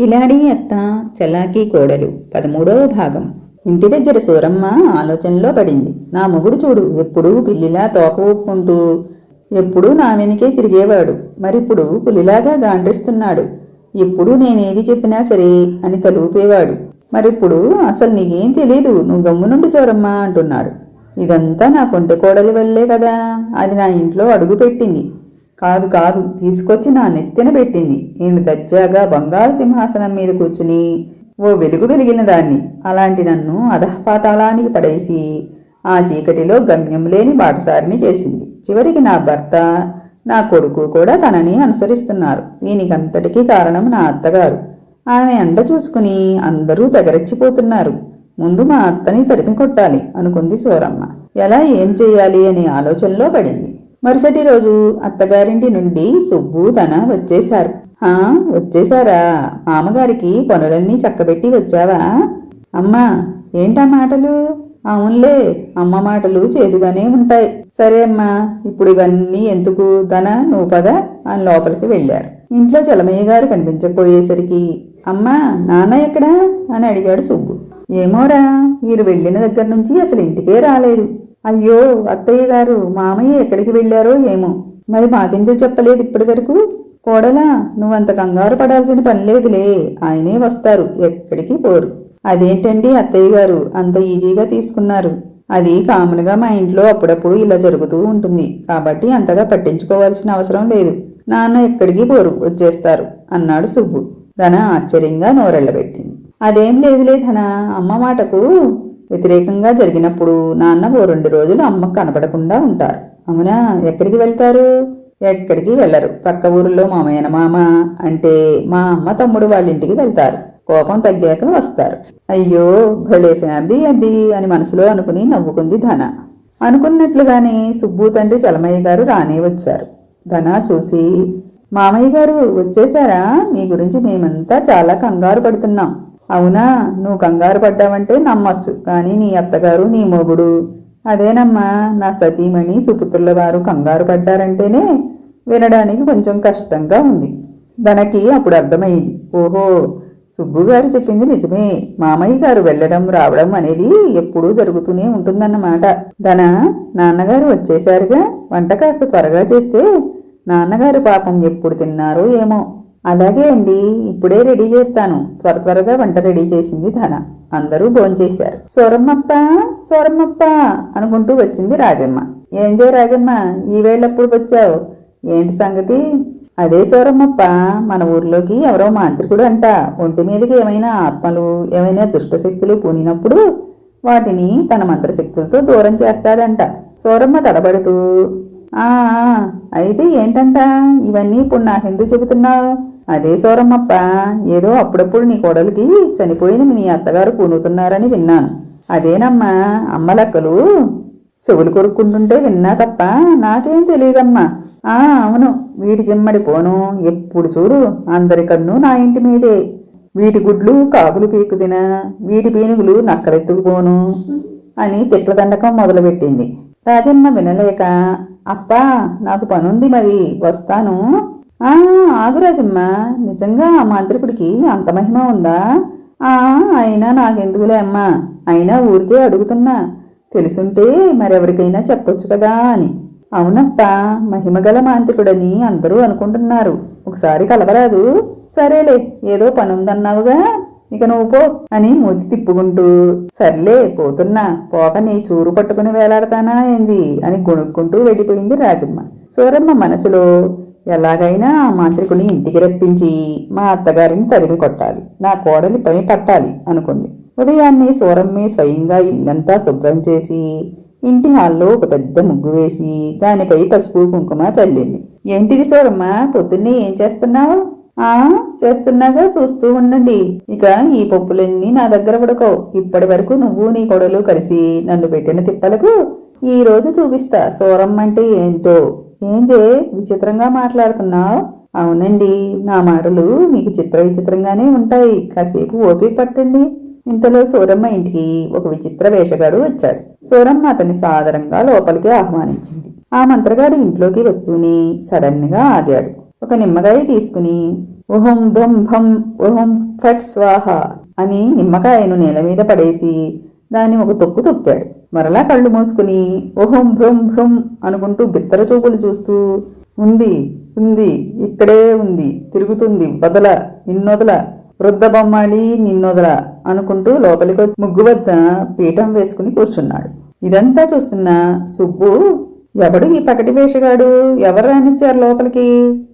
కిలాడి అత్త చలాకీ కోడలు. పదమూడవ భాగం. ఇంటి దగ్గర సూరమ్మ ఆలోచనలో పడింది. నా మొగుడు చూడు ఎప్పుడూ పిల్లిలా తోక ఊపుకుంటూ ఎప్పుడూ నా వెనుకే తిరిగేవాడు. మరిప్పుడు పులిలాగా గాండ్రిస్తున్నాడు. ఎప్పుడు నేనేది చెప్పినా సరే అని తలూపేవాడు. మరిప్పుడు అసలు నీకేం తెలీదు నువ్వు గమ్మునుండి సూరమ్మ అంటున్నాడు. ఇదంతా నా కొంటె కోడలి వల్లే కదా అది నా ఇంట్లో అడుగుపెట్టింది కాదు కాదు. తీసుకొచ్చి నా నెత్తిన పెట్టింది. నేను దర్జాగా బంగారు సింహాసనం మీద కూర్చుని ఓ వెలుగు వెలిగిన దాన్ని అలాంటి నన్ను అధఃపాతాళానికి పడేసి ఆ చీకటిలో గమ్యం లేని బాటసారిని చేసింది. చివరికి నా భర్త నా కొడుకు కూడా తనని అనుసరిస్తున్నారు. దీనికంతటికీ కారణం నా అత్తగారు. ఆమె అండ చూసుకుని అందరూ తగరెచ్చిపోతున్నారు ముందు మా అత్తని తరిమి కొట్టాలి అనుకుంది సూరమ్మ. ఎలా ఏం చేయాలి అనే ఆలోచనలో పడింది. మరుసటి రోజు అత్తగారింటి నుండి సుబ్బు తన వచ్చేశారు. హా వచ్చేశారా? మామగారికి పనులన్నీ చక్కబెట్టి వచ్చావా? అమ్మా ఏంటా మాటలు? అవునులే అమ్మ మాటలు చేదుగానే ఉంటాయి. సరే అమ్మా ఇప్పుడు ఇవన్నీ ఎందుకు? ధన నువ్వు పద అని లోపలికి వెళ్ళారు. ఇంట్లో చలమయ్య గారు కనిపించకపోయేసరికి అమ్మా నాన్న ఎక్కడా? అని అడిగాడు సుబ్బు. ఏమోరా మీరు వెళ్ళిన దగ్గర నుంచి అసలు ఇంటికే రాలేదు. అయ్యో అత్తయ్య గారు మామయ్య ఎక్కడికి వెళ్ళారో ఏమో. మరి మాకెందుకు చెప్పలేదు ఇప్పటి వరకు? కోడలా నువ్వంత కంగారు పడాల్సిన పని లేదులే. ఆయనే వస్తారు ఎక్కడికి పోరు. అదేంటండి అత్తయ్య గారు అంత ఈజీగా తీసుకున్నారు. అది కామన్గా మా ఇంట్లో అప్పుడప్పుడు ఇలా జరుగుతూ ఉంటుంది. కాబట్టి అంతగా పట్టించుకోవాల్సిన అవసరం లేదు. నాన్న ఎక్కడికి పోరు వచ్చేస్తారు అన్నాడు సుబ్బు. ధన ఆశ్చర్యంగా నోరెళ్ళబెట్టింది. అదేం లేదులే ధన అమ్మ మాటకు వ్యతిరేకంగా జరిగినప్పుడు నాన్న ఓ రెండు రోజులు అమ్మకు కనపడకుండా ఉంటారు. అవునా? ఎక్కడికి వెళ్తారు? ఎక్కడికి వెళ్ళరు. పక్క ఊరిలో మామయ్యన మామ అంటే మా అమ్మ తమ్ముడు వాళ్ళ ఇంటికి వెళ్తారు. కోపం తగ్గాక వస్తారు. అయ్యో భలే ఫ్యామిలీ అండి అని మనసులో అనుకుని నవ్వుకుంది ధన. అనుకున్నట్లుగానే సుబ్బు తండ్రి చలమయ్య గారు రానే వచ్చారు. ధన చూసి మామయ్య గారు వచ్చేసారా మీ గురించి మేమంతా చాలా కంగారు పడుతున్నాం. అవునా? నువ్వు కంగారు పడ్డావంటే నమ్మచ్చు. కానీ నీ అత్తగారు నీ మొగుడు. అదేనమ్మా నా సతీమణి సుపుత్రుల వారు కంగారు పడ్డారంటేనే వినడానికి కొంచెం కష్టంగా ఉంది. తనకి అప్పుడు అర్థమైంది. ఓహో సుబ్బు గారు చెప్పింది నిజమే. మామయ్య గారు వెళ్ళడం రావడం అనేది ఎప్పుడూ జరుగుతూనే ఉంటుందన్నమాట. ధన నాన్నగారు వచ్చేశారుగా. వంట కాస్త త్వరగా చేస్తే నాన్నగారు పాపం ఎప్పుడు తిన్నారో ఏమో. అలాగే అండి ఇప్పుడే రెడీ చేస్తాను. త్వర త్వరగా వంట రెడీ చేసింది ధన. అందరూ భోంచేశారు సొరమ్మప్ప సొరమ్మప్ప అనుకుంటూ వచ్చింది రాజమ్మ. ఏందే రాజమ్మ ఈ వేళప్పుడు వచ్చావు? ఏంటి సంగతి? అదే సోరమ్మప్ప మన ఊర్లోకి ఎవరో మాంత్రికుడు అంట. ఒంటి మీదకి ఏమైనా ఆత్మలు ఏమైనా దుష్టశక్తులు పూనినప్పుడు వాటిని తన మంత్రశక్తులతో దూరం చేస్తాడంట. సోరమ్మ తడబడుతూ ఆ ఆ, అయితే ఏంటంట? ఇవన్నీ ఇప్పుడు నాకెందుకు చెబుతున్నావు? అదే సోరమ్మప్ప. ఏదో అప్పుడప్పుడు నీ కోడలికి చనిపోయిన నీ అత్తగారు పూనుతున్నారని విన్నాను. అదేనమ్మా అమ్మ లెక్కలు? చెవులు కొరుక్కుంటుంటే విన్నా తప్ప నాకేం తెలియదమ్మా ఆ అవును వీటి జిమ్మడి పోను. ఎప్పుడు చూడు అందరి కన్ను నా ఇంటి మీదే. వీటి గుడ్లు కాకులు పీకు తిన వీటి పీనుగులు నక్కలెత్తుకుపోను అని తిట్లదండకం మొదలుపెట్టింది. రాజమ్మ వినలేక అప్పా నాకు పనుంది మరి వస్తాను. ఆ ఆగు నిజంగా ఆ మాంత్రికుడికి అంత మహిమ ఉందా? ఆ అయినా నాకెందుకులే అమ్మా. అయినా ఊరికే అడుగుతున్నా. తెలుసుంటే మరెవరికైనా చెప్పొచ్చు కదా అని. అవునప్ప మహిమగల మాంత్రికుడని అందరూ అనుకుంటున్నారు. ఒకసారి కలవరాదు. సరేలే ఏదో పనుందన్నావుగా. ఇక నువ్వు పో అని మూతి తిప్పుకుంటూ సర్లే పోతున్నా. పోక నీ చూరు పట్టుకుని వేలాడతానా ఏంది అని గొణుక్కుంటూ వెళ్ళిపోయింది రాజమ్మ. సూరమ్మ మనసులో ఎలాగైనా ఆ మాంత్రికుని ఇంటికి రప్పించి మా అత్తగారిని తరిమి కొట్టాలి. నా కోడలి పని పట్టాలి అనుకుంది. ఉదయాన్నే సూరమ్మే స్వయంగా ఇల్లంతా శుభ్రం చేసి ఇంటి హాల్లో ఒక పెద్ద ముగ్గు వేసి దానిపై పసుపు కుంకుమ చల్లింది. ఏంటిది సూరమ్మ? పొద్దున్నే ఏం చేస్తున్నావు? ఆ చేస్తున్నాగా చూస్తూ ఉండండి. ఇక ఈ పప్పులన్నీ నా దగ్గర పడుకో. ఇప్పటి వరకు నువ్వు నీ కొడలు కలిసి నన్ను పెట్టిన తిప్పలకు ఈ రోజు చూపిస్తా. సూరమ్మ అంటే ఏంటో? ఏందే విచిత్రంగా మాట్లాడుతున్నావు? అవునండి నా మాటలు మీకు చిత్ర విచిత్రంగానే ఉంటాయి. కాసేపు ఓపిక పట్టండి. ఇంతలో సూరమ్మ ఇంటికి ఒక విచిత్ర వేషగాడు వచ్చాడు. సూరమ్మ అతన్ని సాదరంగా లోపలికి ఆహ్వానించింది. ఆ మంత్రగాడు ఇంట్లోకి వస్తూనే సడన్గా ఆగాడు. ఒక నిమ్మకాయ తీసుకుని ఓహం భం భం ఓహం ఫట్ స్వాహ అని నిమ్మకాయను నేల మీద పడేసి దాన్ని ఒక తొక్కు తొక్కాడు. మరలా కళ్ళు మూసుకుని ఓహం భ్రం భ్రం అనుకుంటూ బిత్తర చూపులు చూస్తూ ఉంది ఉంది ఇక్కడే ఉంది తిరుగుతుంది వదల నిన్నొదల వృద్ధ బొమ్మాళి నిన్నొదల అనుకుంటూ లోపలికి వచ్చి ముగ్గు వద్ద పీఠం వేసుకుని కూర్చున్నాడు. ఇదంతా చూస్తున్న సుబ్బు ఎవడు ఈ పకటి వేషగాడు? ఎవరు రానిచ్చారు లోపలికి?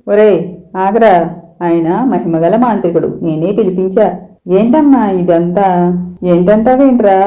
ఒరే ఆగరా ఆయన మహిమగల మాంత్రికుడు నేనే పిలిపించా. ఏంటమ్మా ఇదంతా? ఏంటంటావేంట్రా?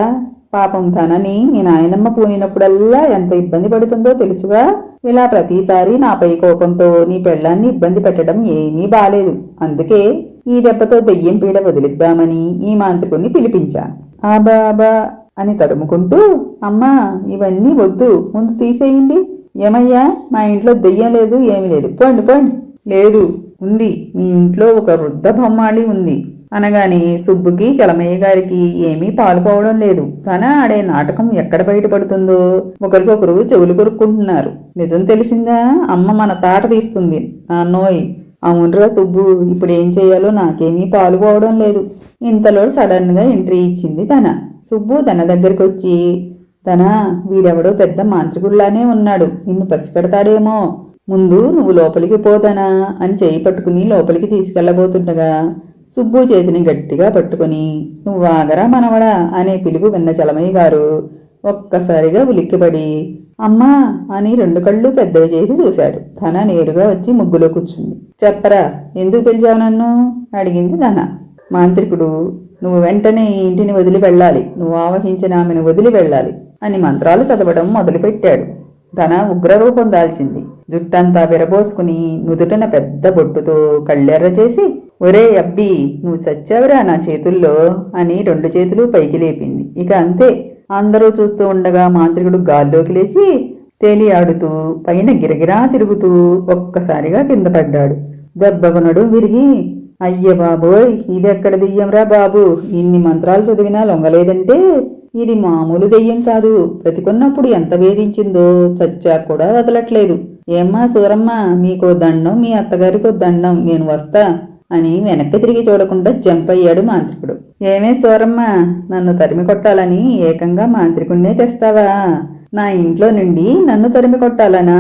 పాపం తనని మీ నాయనమ్మ పూనినప్పుడల్లా ఎంత ఇబ్బంది పడుతుందో తెలుసుగా? ఇలా ప్రతిసారి నాపై కోపంతో నీ పెళ్ళాన్ని ఇబ్బంది పెట్టడం ఏమీ బాలేదు. అందుకే ఈ దెబ్బతో దెయ్యం పీడ వదిలిద్దామని ఈ మాంత్రికుణ్ణి పిలిపించాను. ఆ బాబా అని తడుముకుంటూ అమ్మా ఇవన్నీ వద్దు. ముందు తీసేయండి. ఏమయ్యా మా ఇంట్లో దెయ్యం లేదు ఏమీ లేదు. పోండి పోండి. లేదు ఉంది. మీ ఇంట్లో ఒక వృద్ధ బొమ్మాళి ఉంది. అనగానే సుబ్బుకి చలమయ్య గారికి ఏమీ పాలుపోవడం లేదు. తన ఆడే నాటకం ఎక్కడ బయటపడుతుందో ఒకరికొకరు చెవులు కొరుక్కుంటున్నారు. నిజం తెలిసిందా? అమ్మ మన తాట తీస్తుంది. నాన్నోయ్ అవునరా సుబ్బు ఇప్పుడు ఏం చేయాలో నాకేమీ పాలుపోవడం లేదు. ఇంతలో సడన్గా ఎంట్రీ ఇచ్చింది తన. సుబ్బు తన దగ్గరికి వచ్చి తన వీడెవడో పెద్ద మాంత్రికుడిలానే ఉన్నాడు. నిన్ను పసిపెడతాడేమో. ముందు నువ్వు లోపలికి పోతానా అని చేయి పట్టుకుని లోపలికి తీసుకెళ్ళబోతుండగా సుబ్బు చేతిని గట్టిగా పట్టుకుని నువ్వు ఆగరా మనవడా అనే పిలుపు విన్న చలమయ్య గారు ఒక్కసారిగా ఉలిక్కిపడి అమ్మా అని రెండు కళ్ళు పెద్దవి చేసి చూశాడు. ధన నేరుగా వచ్చి ముగ్గులో కూర్చుంది. చెప్పరా ఎందుకు పిలిచావు నన్ను? అడిగింది ధన. మాంత్రికుడు నువ్వు వెంటనే ఈ ఇంటిని వదిలి వెళ్ళాలి. నువ్వు ఆవహించిన ఆమెను వదిలి వెళ్ళాలి అని మంత్రాలు చదవడం మొదలుపెట్టాడు. ధన ఉగ్రరూపం దాల్చింది. జుట్టంతా విరబోసుకుని నుదుటన పెద్ద బొట్టుతో కళ్ళెర్ర చేసి ఒరే అబ్బి నువ్వు చచ్చావురా నా చేతుల్లో అని రెండు చేతులు పైకి లేపింది. ఇక అంతే. అందరూ చూస్తూ ఉండగా మాంత్రికుడు గాల్లోకి లేచి తేలియాడుతూ పైన గిరగిరా తిరుగుతూ ఒక్కసారిగా కింద పడ్డాడు. దెబ్బగునడు విరిగి. అయ్య బాబోయ్ ఇది ఎక్కడ దెయ్యంరా బాబు? ఇన్ని మంత్రాలు చదివినా లొంగలేదంటే ఇది మామూలు దెయ్యం కాదు. బ్రతికున్నప్పుడు ఎంత వేధించిందో చచ్చా కూడా వదలట్లేదు. ఏమ్మా సూరమ్మ మీకో దండం మీ అత్తగారికో దండం నేను వస్తా. అని వెనక్కి తిరిగి చూడకుండా జంప్ అయ్యాడు మాంత్రికుడు. ఏమే సూరమ్మ నన్ను తరిమి కొట్టాలని ఏకంగా మాంత్రికుణ్ణే తెస్తావా? నా ఇంట్లో నుండి నన్ను తరిమి కొట్టాలనా?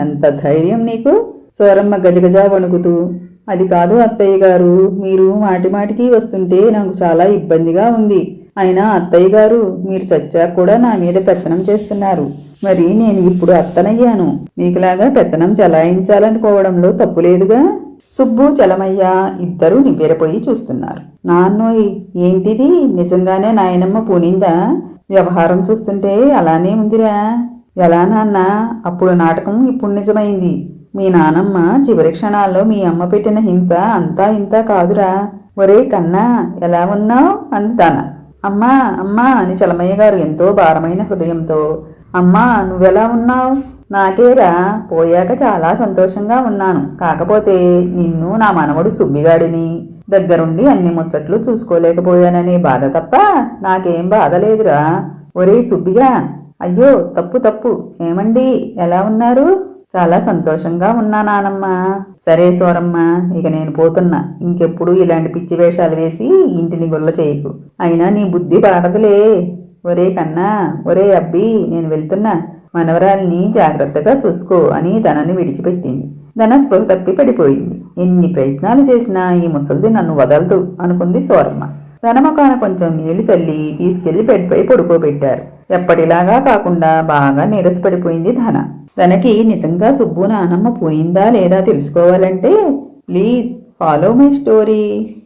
ఎంత ధైర్యం నీకు? సోరమ్మ గజగజ వణుకుతూ అది కాదు అత్తయ్య గారు మీరు మాటిమాటికి వస్తుంటే నాకు చాలా ఇబ్బందిగా ఉంది. అయినా అత్తయ్య గారు మీరు చచ్చాక కూడా నా మీద పెత్తనం చేస్తున్నారు. మరి నేను ఇప్పుడు అత్తనయ్యాను. మీకులాగా పెత్తనం చలాయించాలనుకోవడంలో తప్పు లేదుగా? సుబ్బు చలమయ్య ఇద్దరూ నివ్వెరపోయి చూస్తున్నారు. నాన్నోయ్ ఏంటిది? నిజంగానే నాయనమ్మ పూనిందా? వ్యవహారం చూస్తుంటే అలానే ఉందిరా. ఎలా నాన్న? అప్పుడు నాటకం ఇప్పుడు నిజమైంది. మీ నానమ్మ చివరి క్షణాల్లో మీ అమ్మ పెట్టిన హింస అంతా ఇంత కాదురా. ఒరే కన్నా ఎలా ఉన్నావు? అంది తన అమ్మా అమ్మా అని చలమయ్య గారు ఎంతో భారమైన హృదయంతో అమ్మా నువ్వెలా ఉన్నావు? నాకేరా పోయాక చాలా సంతోషంగా ఉన్నాను. కాకపోతే నిన్ను నా మనవడు సుబ్బిగాడిని దగ్గరుండి అన్ని ముచ్చట్లు చూసుకోలేకపోయాననే బాధ తప్ప నాకేం బాధ లేదురా. ఒరే సుబ్బిగా అయ్యో తప్పు తప్పు. ఏమండి? ఎలా ఉన్నారు? చాలా సంతోషంగా ఉన్నా నానమ్మ. సరే సోరమ్మ ఇక నేను పోతున్నా. ఇంకెప్పుడు ఇలాంటి పిచ్చి వేషాలు వేసి ఇంటిని గుల్ల చేయకు. అయినా నీ బుద్ధి బారదులే ఒరే కన్నా ఒరే అబ్బి నేను వెళ్తున్నా. మనవరాల్ని జాగ్రత్తగా చూసుకో అని ధనని విడిచిపెట్టింది. ధన స్పృహ తప్పి పడిపోయింది. ఎన్ని ప్రయత్నాలు చేసినా ఈ ముసలిది నన్ను వదలదు అనుకుంది సోరమ్మ. ధనమకాన కొంచెం నీళ్ళు చల్లి తీసుకెళ్ళి బెడ్పై పడుకోబెట్టారు. ఎప్పటిలాగా కాకుండా బాగా నీరసపడిపోయింది ధన. తనకి నిజంగా సుబ్బు నానమ్మ పోయిందా లేదా తెలుసుకోవాలంటే ప్లీజ్ ఫాలో మై స్టోరీ.